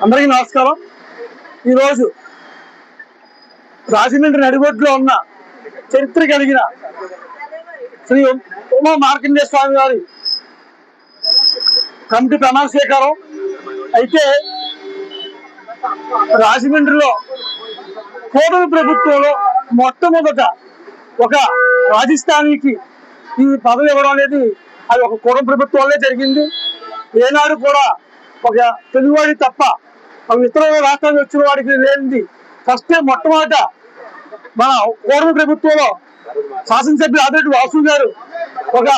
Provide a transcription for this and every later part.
అందరికీ నమస్కారం. ఈరోజు రాజమండ్రి నడిబొడ్లో ఉన్న చరిత్ర కలిగిన శ్రీ ఉమా మార్కండే స్వామి వారి కమిటీ ప్రమాణ స్వీకారం అయితే రాజమండ్రిలో కూటమి ప్రభుత్వంలో మొట్టమొదట ఒక రాజస్థానీకి ఈ పదవి ఇవ్వడం అనేది అది ఒక కూటమి ప్రభుత్వంలో జరిగింది. ఏనాడు కూడా ఒక తెలుగువాడి తప్ప ఒక ఇతర రాష్ట్రానికి వచ్చిన వాడికి లేనిది ఫస్ట్ మొట్టమొదట మన కూటమి ప్రభుత్వంలో శాసనసభ్యులు ఆదిరెడ్డి వాసు గారు ఒక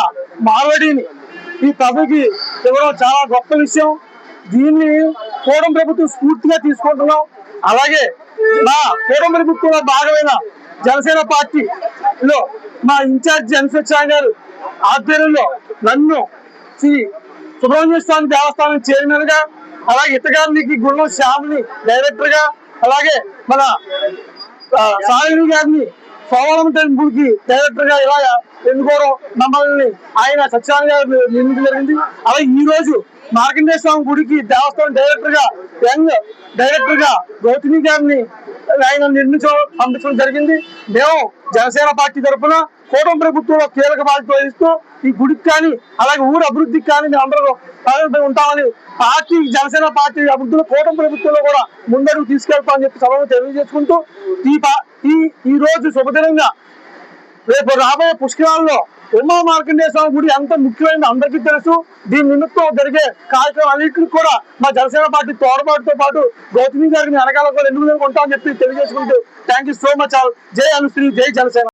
మారవాడిని ఈ పదవికి ఇవ్వడం చాలా గొప్ప విషయం. దీన్ని కూటమి ప్రభుత్వం స్ఫూర్తిగా తీసుకుంటున్నాం. అలాగే మా కూటమి ప్రభుత్వంలో భాగమైన జనసేన పార్టీలో మా ఇన్ఛార్జ్ జనసేన గారు ఆధ్వర్యంలో నన్ను శ్రీ సుబ్రహ్మణ్య స్వామి దేవస్థానం చైర్మన్గా అలాగే ఇతగారికి గుళ్ళం శ్యామ్ని డైరెక్టర్గా అలాగే మన సాయి గారిని సోమవారం గుడికి డైరెక్టర్గా ఇలాగ ఎన్నుకోవడం మమ్మల్ని ఆయన సత్యనారాయణ గారు నిర్మించడం జరిగింది. అలాగే ఈ రోజు మార్కండేయ స్వామి గుడికి దేవస్థానం డైరెక్టర్గా యంగ్ డైరెక్టర్గా గౌతమి గారిని ఆయన నిర్మించడం పంపించడం జరిగింది. మేము జనసేన పార్టీ తరఫున కూటమి ప్రభుత్వంలో కీలక బాధ్యత వహిస్తూ ఈ గుడికి కానీ అలాగే ఊరు అభివృద్ధికి కానీ మేము అందరూ ఉంటామని పార్టీ జనసేన పార్టీ అభివృద్ధిలో కూటమి ప్రభుత్వంలో కూడా ముందడుగు తీసుకెళ్తామని చెప్పి సభలో తెలియజేసుకుంటూ ఈ ఈ ఈ రోజు శుభదినంగా రేపు రాబోయే పుష్కరాల్లో ఉమా మార్కండేయ స్వామి గుడి ఎంత ముఖ్యమైనది అందరికీ తెలుసు. దీని నిమిత్తం జరిగే కార్యక్రమం అన్నింటికి కూడా మా జనసేన పార్టీ తోడపాటుతో పాటు గౌతమి గారిని వెనకాల కూడా ఎందుకు ఉంటామని చెప్పి తెలియజేసుకుంటూ thank you so much all జై అనుశ్రీ జై జనసేన.